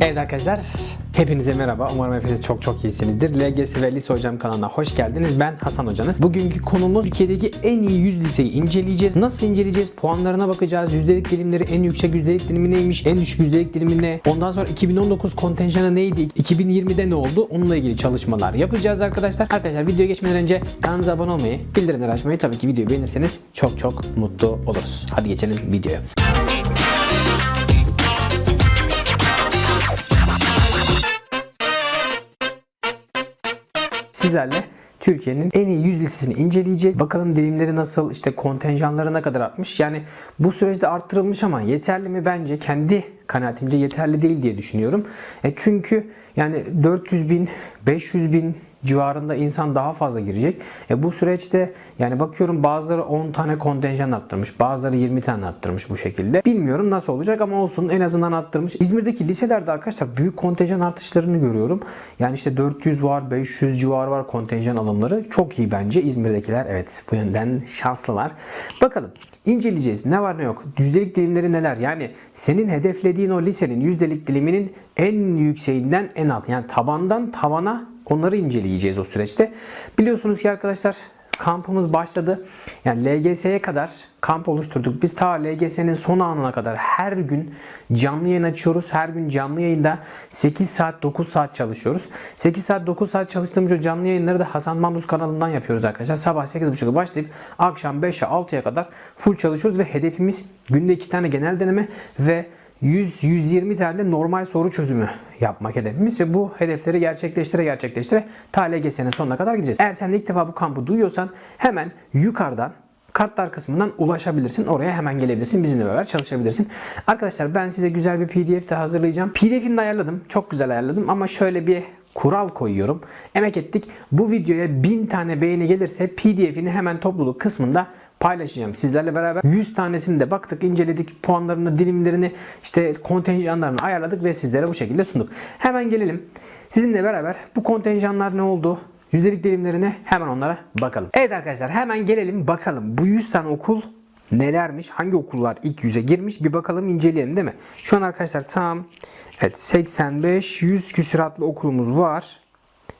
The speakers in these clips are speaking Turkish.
Evet arkadaşlar, hepinize merhaba. Umarım hepiniz çok çok iyisinizdir. LGS ve Lise Hocam kanalına hoş geldiniz. Ben Hasan Hocanız. Bugünkü konumuz Türkiye'deki en iyi 100 liseyi inceleyeceğiz. Nasıl inceleyeceğiz? Puanlarına bakacağız. Yüzdelik dilimleri, en yüksek yüzdelik dilimi neymiş? En düşük yüzdelik dilimi ne? Ondan sonra 2019 kontenjanı neydi? 2020'de ne oldu? Onunla ilgili çalışmalar yapacağız arkadaşlar. Arkadaşlar videoya geçmeden önce kanalımıza abone olmayı, bildirimleri açmayı, tabii ki videoyu beğenirseniz çok çok mutlu oluruz. Hadi geçelim videoya. Sizlerle Türkiye'nin en iyi 100 listesini inceleyeceğiz. Bakalım dilimleri nasıl, işte kontenjanları ne kadar artmış. Yani bu süreçte arttırılmış ama yeterli mi? Bence kendi kanaatimce yeterli değil diye düşünüyorum. E çünkü yani 400 bin, 500 bin civarında insan daha fazla girecek. E bu süreçte yani bakıyorum bazıları 10 tane kontenjan arttırmış, bazıları 20 tane arttırmış bu şekilde. Bilmiyorum nasıl olacak ama olsun en azından arttırmış. İzmir'deki liselerde arkadaşlar büyük kontenjan artışlarını görüyorum. Yani işte 400 var, 500 civarı var kontenjan alımları. Çok iyi bence İzmir'dekiler. Evet bu yönden şanslılar. Bakalım inceleyeceğiz. Ne var ne yok. Yüzdelik dilimleri neler? Yani senin hedeflediğin o lisenin yüzdelik diliminin en yükseğinden en alt. Yani tabandan tavana onları inceleyeceğiz o süreçte. Biliyorsunuz ki arkadaşlar kampımız başladı. Yani LGS'ye kadar kamp oluşturduk. Biz ta LGS'nin son anına kadar her gün canlı yayın açıyoruz. Her gün canlı yayında 8 saat 9 saat çalışıyoruz. 8 saat 9 saat çalıştığımız o canlı yayınları da Hasan Manduz kanalından yapıyoruz arkadaşlar. Sabah 8.30'da başlayıp akşam 5'e 6'ya kadar full çalışıyoruz ve hedefimiz günde 2 tane genel deneme ve 100-120 tane de normal soru çözümü yapmak hedefimiz ve bu hedefleri gerçekleştire gerçekleştire ta LGS'nin sonuna kadar gideceğiz. Eğer sen de ilk defa bu kampı duyuyorsan hemen yukarıdan kartlar kısmından ulaşabilirsin. Oraya hemen gelebilirsin. Bizimle beraber çalışabilirsin. Arkadaşlar ben size güzel bir pdf de hazırlayacağım. PDF'ini de ayarladım. Çok güzel ayarladım ama şöyle bir kural koyuyorum. Emek ettik. Bu videoya 1000 tane beğeni gelirse pdf'ini hemen topluluk kısmında paylaşacağım sizlerle beraber. 100 tanesini de baktık, inceledik, puanlarını, dilimlerini, işte kontenjanlarını ayarladık ve sizlere bu şekilde sunduk. Hemen gelelim. Sizinle beraber bu kontenjanlar ne oldu? Yüzdelik dilimlerine hemen onlara bakalım. Evet arkadaşlar hemen gelelim bakalım. Bu 100 tane okul nelermiş? Hangi okullar ilk yüze girmiş? Bir bakalım inceleyelim değil mi? Şu an arkadaşlar tam evet 85 100 küsuratlı okulumuz var.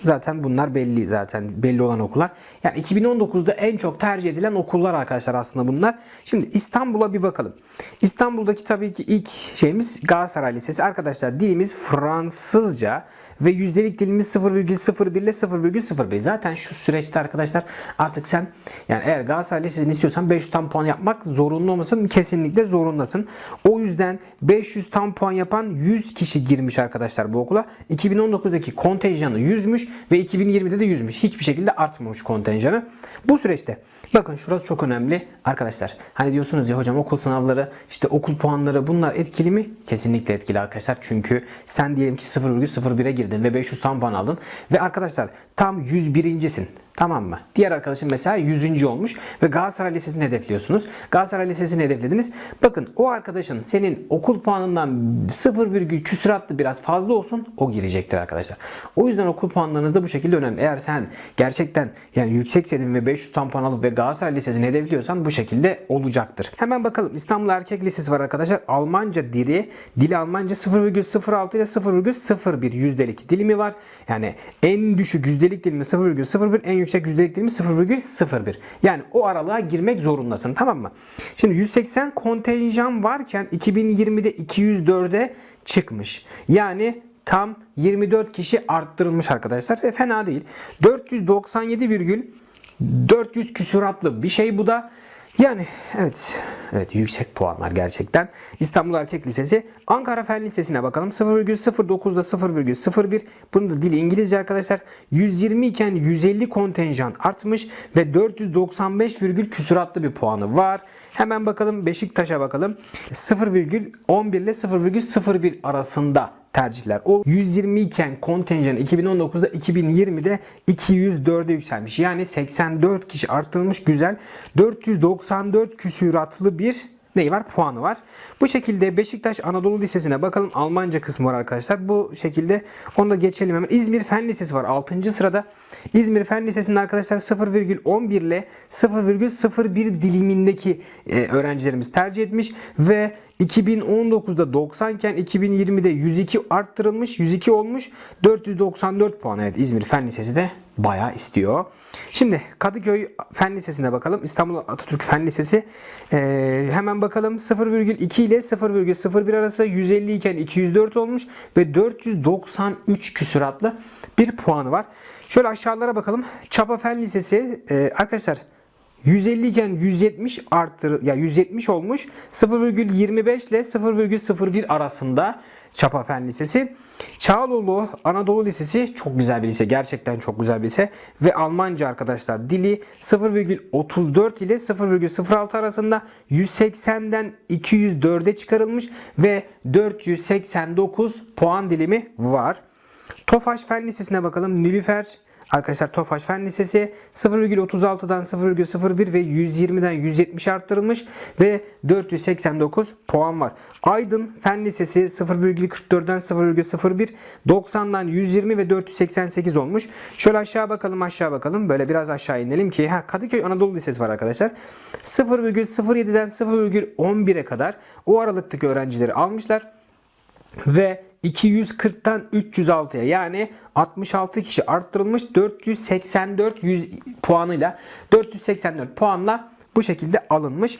Zaten bunlar belli zaten belli olan okullar. Yani 2019'da en çok tercih edilen okullar arkadaşlar aslında bunlar. Şimdi İstanbul'a bir bakalım. İstanbul'daki tabii ki ilk şeyimiz Galatasaray Lisesi. Arkadaşlar dilimiz Fransızca ve yüzdelik dilimiz 0,01 ile 0,01. Zaten şu süreçte arkadaşlar artık sen yani eğer Galatasaray Lisesi'ni istiyorsan 500 tam puan yapmak zorunlu olmasın? Kesinlikle zorundasın. O yüzden 500 tam puan yapan 100 kişi girmiş arkadaşlar bu okula. 2019'daki kontenjanı 100'müş ve 2020'de de 100'müş. Hiçbir şekilde artmamış kontenjanı. Bu süreçte bakın şurası çok önemli arkadaşlar. Hani diyorsunuz ya hocam okul sınavları işte okul puanları bunlar etkili mi? Kesinlikle etkili arkadaşlar. Çünkü sen diyelim ki 0,01'e girdin ve 500 tam puan aldın ve arkadaşlar tam 101.sin. Tamam mı? Diğer arkadaşın mesela 100. olmuş ve Galatasaray Lisesi'ni hedefliyorsunuz. Galatasaray Lisesi'ni hedeflediniz. Bakın o arkadaşın senin okul puanından 0, küsuratlı biraz fazla olsun o girecektir arkadaşlar. O yüzden okul puanlarınız da bu şekilde önemli. Eğer sen gerçekten yani yüksek senin ve 500 tam puan alıp ve Galatasaray Lisesi'ni hedefliyorsan bu şekilde olacaktır. Hemen bakalım İstanbul Erkek Lisesi var arkadaşlar. Almanca dili, dili Almanca 0,06 ile 0,01 yüzdelik dilimi var. Yani en düşük yüzdelik dilimi 0,01 en yüksek yüzdelik dilimi 0,01. Yani o aralığa girmek zorundasın tamam mı? Şimdi 180 kontenjan varken 2020'de 204'e çıkmış. Yani tam 24 kişi arttırılmış arkadaşlar. E, fena değil. 497,400 küsuratlı bir şey bu da. Yani evet, evet yüksek puanlar gerçekten. İstanbul Erkek Lisesi, Ankara Fen Lisesi'ne bakalım. 0,09'da 0,01. Bunun da dili İngilizce arkadaşlar. 120 iken 150 kontenjan artmış ve 495 virgül küsuratlı bir puanı var. Hemen bakalım Beşiktaş'a bakalım. 0,11 ile 0,01 arasında tercihler. O 120 iken kontenjan 2019'da 2020'de 204'e yükselmiş. Yani 84 kişi arttırılmış güzel. 494 küsuratlı bir neyi var? Puanı var. Bu şekilde Beşiktaş Anadolu Lisesi'ne bakalım. Almanca kısmı var arkadaşlar. Bu şekilde onu da geçelim hemen. İzmir Fen Lisesi var 6. sırada. İzmir Fen Lisesi'nde arkadaşlar 0,11 ile 0,01 dilimindeki e, öğrencilerimiz tercih etmiş ve 2019'da 90 iken 2020'de 102 arttırılmış. 102 olmuş. 494 puan. Evet İzmir Fen Lisesi de bayağı istiyor. Şimdi Kadıköy Fen Lisesi'ne bakalım. İstanbul Atatürk Fen Lisesi. Ee, hemen bakalım 0,2 ile 0,01 arası 150 iken 204 olmuş ve 493 küsuratlı bir puanı var. Şöyle aşağılara bakalım. Çapa Fen Lisesi e, arkadaşlar 150 iken 170 arttır ya 170 olmuş. 0,25 ile 0,01 arasında Çapa Fen Lisesi. Çağaloğlu Anadolu Lisesi çok güzel bir lise. Gerçekten çok güzel bir lise. Ve Almanca arkadaşlar dili 0,34 ile 0,06 arasında 180'den 204'e çıkarılmış ve 489 puan dilimi var. Tofaş Fen Lisesi'ne bakalım. Nilüfer Arkadaşlar Tofaş Fen Lisesi 0,36'dan 0,01 ve 120'den 170 arttırılmış ve 489 puan var. Aydın Fen Lisesi 0,44'den 0,01 90'dan 120 ve 488 olmuş. Şöyle aşağı bakalım aşağı bakalım. Böyle biraz aşağı inelim ki ha Kadıköy Anadolu Lisesi var arkadaşlar. 0,07'den 0,11'e kadar o aralıktaki öğrencileri almışlar ve 240'tan 306'ya yani 66 kişi arttırılmış 484 100 puanıyla 484 puanla bu şekilde alınmış.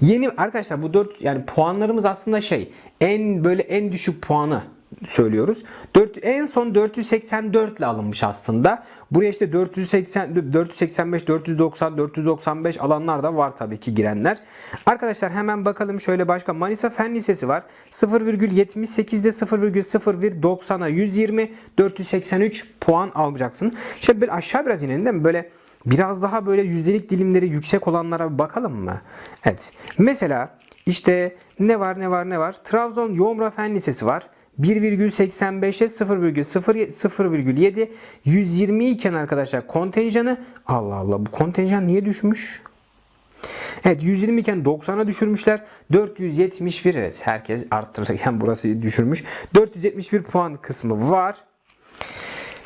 Yeni arkadaşlar bu 4 yani puanlarımız aslında şey en böyle en düşük puanı söylüyoruz. 4 en son 484 ile alınmış aslında. Buraya işte 480 485 490 495 alanlar da var tabii ki girenler. Arkadaşlar hemen bakalım şöyle başka Manisa Fen Lisesi var. 0,78'de 0,01 90'a 120 483 puan alacaksın. Şöyle bir aşağı biraz inelim değil mi? Böyle biraz daha böyle yüzdelik dilimleri yüksek olanlara bakalım mı? Evet. Mesela işte ne var ne var ne var? Trabzon Yomra Fen Lisesi var. 1,85'e 0,07 120 iken arkadaşlar kontenjanı Allah Allah bu kontenjan niye düşmüş? Evet 120 iken 90'a düşürmüşler. 471 evet herkes arttırırken burası düşürmüş. 471 puan kısmı var.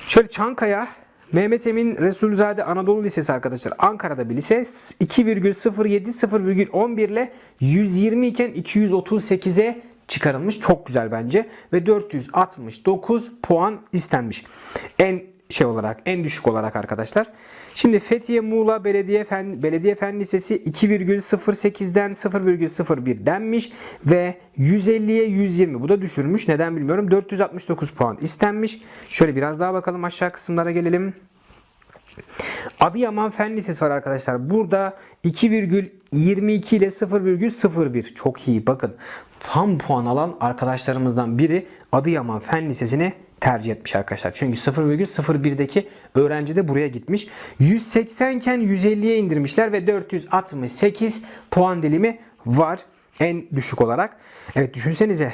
Şöyle Çankaya Mehmet Emin Resulzade Anadolu Lisesi arkadaşlar. Ankara'da bir lise. 2,07 0,11 ile 120 iken 238'e çıkarılmış. Çok güzel bence. Ve 469 puan istenmiş. En şey olarak en düşük olarak arkadaşlar. Şimdi Fethiye Muğla Belediye Fen, Belediye Fen Lisesi 2,08'den 0,01 denmiş ve 150'ye 120 bu da düşürmüş. Neden bilmiyorum. 469 puan istenmiş. Şöyle biraz daha bakalım aşağı kısımlara gelelim. Adıyaman Fen Lisesi var arkadaşlar. Burada 2,22 ile 0,01 çok iyi. Bakın tam puan alan arkadaşlarımızdan biri Adıyaman Fen Lisesi'ni tercih etmiş arkadaşlar. Çünkü 0,01'deki öğrenci de buraya gitmiş. 180 iken 150'ye indirmişler ve 468 puan dilimi var en düşük olarak. Evet düşünsenize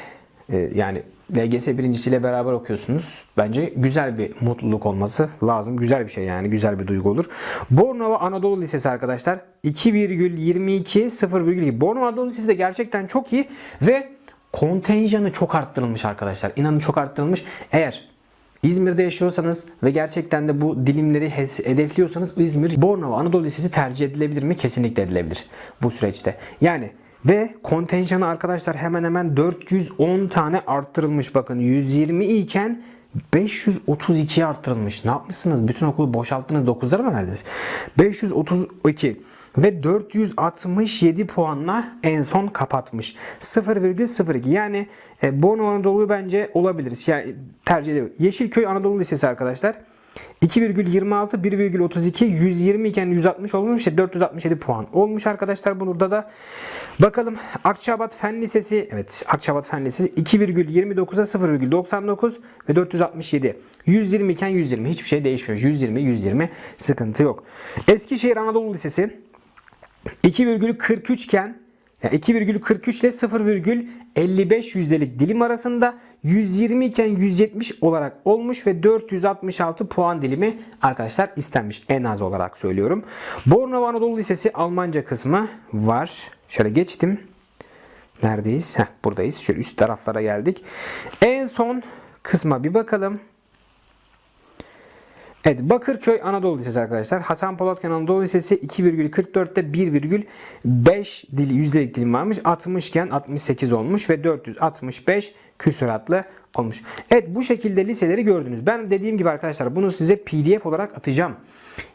e, yani LGS birincisiyle beraber okuyorsunuz. Bence güzel bir mutluluk olması lazım. Güzel bir şey yani. Güzel bir duygu olur. Bornova Anadolu Lisesi arkadaşlar. 2,22 0,2. Bornova Anadolu Lisesi de gerçekten çok iyi ve kontenjanı çok arttırılmış arkadaşlar. İnanın çok arttırılmış. Eğer İzmir'de yaşıyorsanız ve gerçekten de bu dilimleri hedefliyorsanız İzmir Bornova Anadolu Lisesi tercih edilebilir mi? Kesinlikle edilebilir bu süreçte. Yani ve kontenjanı arkadaşlar hemen hemen 410 tane arttırılmış. Bakın 120 iken 532 arttırılmış. Ne yapmışsınız? Bütün okulu boşalttınız. 9'lara mı verdiniz? 532 ve 467 puanla en son kapatmış. 0,02 yani e, Bono Anadolu'yu bence olabiliriz. Yani tercih ediyorum. Yeşilköy Anadolu Lisesi arkadaşlar. 2,26, 1,32, 120 iken 160 olmuş. İşte 467 puan olmuş arkadaşlar burada da. Bakalım Akçabat Fen Lisesi. Evet Akçabat Fen Lisesi 2,29'a 0,99 ve 467. 120 iken 120. Hiçbir şey değişmemiş. 120, 120 sıkıntı yok. Eskişehir Anadolu Lisesi 2,43 iken yani 2,43 ile 0,55 yüzdelik dilim arasında 120 iken 170 olarak olmuş ve 466 puan dilimi arkadaşlar istenmiş. En az olarak söylüyorum. Bornova Anadolu Lisesi Almanca kısmı var. Şöyle geçtim. Neredeyiz? Heh, buradayız. Şöyle üst taraflara geldik. En son kısma bir bakalım. Evet Bakırköy Anadolu Lisesi arkadaşlar. Hasan Polatköy Anadolu Lisesi 2,44'te 1,5 dil yüzdelik dilim varmış. 60 iken 68 olmuş ve 465 küsuratlı olmuş. Evet bu şekilde liseleri gördünüz. Ben dediğim gibi arkadaşlar bunu size pdf olarak atacağım.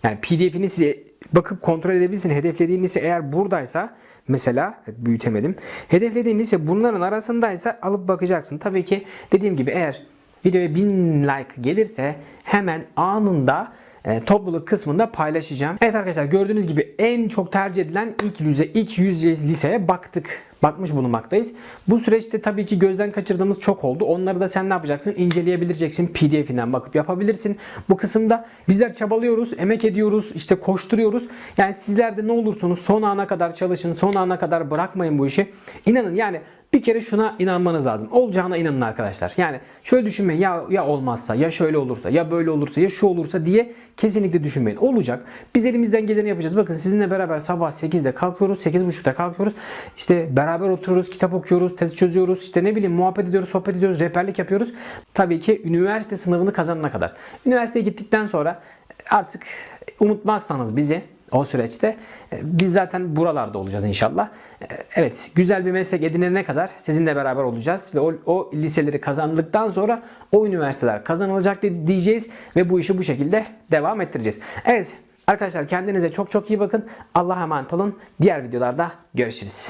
Yani pdf'ini size bakıp kontrol edebilirsiniz. Hedeflediğin lise eğer buradaysa mesela büyütemedim. Hedeflediğin lise bunların arasındaysa alıp bakacaksın. Tabii ki dediğim gibi eğer videoya 1000 like gelirse hemen anında e, topluluk kısmında paylaşacağım. Evet arkadaşlar gördüğünüz gibi en çok tercih edilen ilk yüze, ilk 100 liseye baktık. Bakmış bulunmaktayız. Bu süreçte tabii ki gözden kaçırdığımız çok oldu. Onları da sen ne yapacaksın? İnceleyebileceksin. PDF'inden bakıp yapabilirsin. Bu kısımda bizler çabalıyoruz, emek ediyoruz, işte koşturuyoruz. Yani sizler de ne olursunuz son ana kadar çalışın, son ana kadar bırakmayın bu işi. İnanın yani bir kere şuna inanmanız lazım. Olacağına inanın arkadaşlar. Yani şöyle düşünmeyin ya ya olmazsa ya şöyle olursa ya böyle olursa ya şu olursa diye kesinlikle düşünmeyin. Olacak. Biz elimizden geleni yapacağız. Bakın sizinle beraber sabah 8'de kalkıyoruz. 8.30'da kalkıyoruz. İşte beraber oturuyoruz, kitap okuyoruz, test çözüyoruz. işte ne bileyim muhabbet ediyoruz, sohbet ediyoruz, rehberlik yapıyoruz. Tabii ki üniversite sınavını kazanana kadar. Üniversiteye gittikten sonra artık unutmazsanız bizi o süreçte e, biz zaten buralarda olacağız inşallah. E, Evet güzel bir meslek edinene kadar sizinle beraber olacağız ve o, o liseleri kazandıktan sonra o üniversiteler kazanılacak di- diyeceğiz ve bu işi bu şekilde devam ettireceğiz. Evet arkadaşlar kendinize çok çok iyi bakın. Allah'a emanet olun. Diğer videolarda görüşürüz.